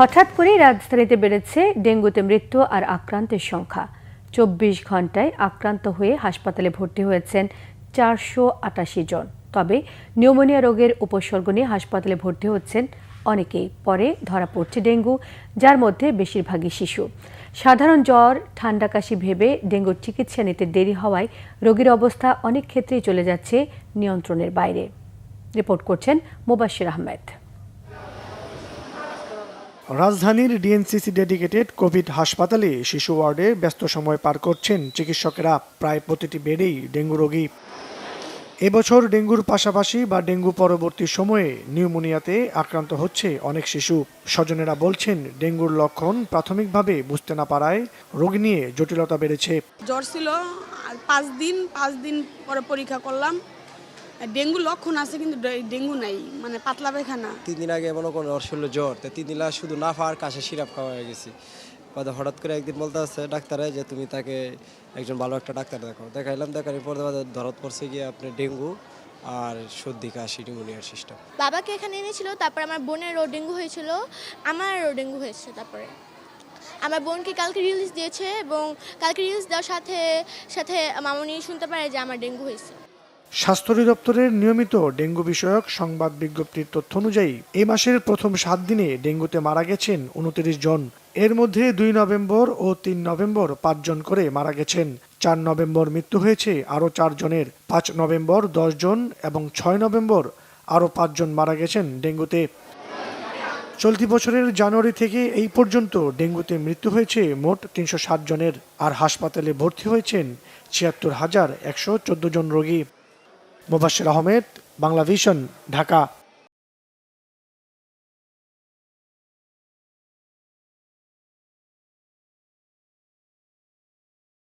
হঠাৎ করেই রাজধানীতে বেড়েছে ডেঙ্গুতে মৃত্যু আর আক্রান্তের সংখ্যা। চব্বিশ ঘন্টায় আক্রান্ত হয়ে হাসপাতালে ভর্তি হয়েছেন চারশো আটাশি জন। তবে নিউমোনিয়া রোগের উপসর্গ নিয়ে হাসপাতালে ভর্তি হচ্ছেন অনেকেই। পরে ধরা পড়ছে ডেঙ্গু, যার মধ্যে বেশিরভাগই শিশু। সাধারণ জ্বর, ঠান্ডা কাশি ভেবে ডেঙ্গুর চিকিৎসা নিতে দেরি হওয়ায় রোগীর অবস্থা অনেক ক্ষেত্রেই চলে যাচ্ছে নিয়ন্ত্রণের বাইরে। রিপোর্ট করছেন মুবাশির আহমেদ। রাজধানীর ডিএনসিসি ডেডিকেটেড কোভিড হাসপাতালে শিশু ওয়ার্ডে ব্যস্ত সময় পার করছেন চিকিৎসকেরা। প্রায় প্রতিটি বেডেই ডেঙ্গু রোগী। এবছর ডেঙ্গুর পাশাপাশি বা ডেঙ্গু পরবর্তী সময়ে নিউমোনিয়াতে আক্রান্ত হচ্ছে অনেক শিশু। স্বজনেরা বলছেন, ডেঙ্গুর লক্ষণ প্রাথমিকভাবে বুঝতে না পারায় রোগ নিয়ে জটিলতা বেড়েছে। জ্বর ছিল পাঁচ দিন পাঁচ দিন পরে পরীক্ষা করলাম। ডেঙ্গু লক্ষণ আছে কিন্তু ডেঙ্গু নাই মানে পাতলা পায়খানা। তিন দিন আগে মনে করেন ওর শরীরে জ্বর তো তিন দিন শুধু নাফা আর কাশে সিরাপ খাওয়া হয়ে গেছি। বাদে হঠাৎ করে একদিন বলতে আসছে ডাক্তারে যে তুমি তাকে একজন ভালো একটা ডাক্তার দেখো দেখাইলাম দেখার পর বাদে ধরত পড়ছে গিয়ে আপনার ডেঙ্গু আর সর্দি কাশি নিউমোনিয়ার সিস্টেম। বাবাকে এখানে এনেছিল তারপর আমার বোনেরও ডেঙ্গু হয়েছিল আমারও ডেঙ্গু হয়েছে তারপরে। আমার বোনকে কালকে রিলিজ দিয়েছে এবং কালকে রিলিজ দেওয়ার সাথে সাথে মামনি শুনতে পারে যে আমার ডেঙ্গু হয়েছে। স্বাস্থ্য অধিদপ্তরের নিয়মিত ডেঙ্গু বিষয়ক সংবাদ বিজ্ঞপ্তির তথ্য অনুযায়ী এই মাসের প্রথম সাত দিনে ডেঙ্গুতে মারা গেছেন উনত্রিশ জন। এর মধ্যে দুই নভেম্বর ও তিন নভেম্বর পাঁচজন করে মারা গেছেন। চার নভেম্বর মৃত্যু হয়েছে আরও চারজনের পাঁচ নভেম্বর জন এবং ছয় নভেম্বর আরও পাঁচজন মারা গেছেন ডেঙ্গুতে। চলতি বছরের জানুয়ারি থেকে এই পর্যন্ত ডেঙ্গুতে মৃত্যু হয়েছে মোট তিনশো ষাট জনের। আর হাসপাতালে ভর্তি হয়েছেন ছিয়াত্তর হাজার একশো জন রোগী। মুবাশির আহমেদ বাংলা ভিশন ঢাকা।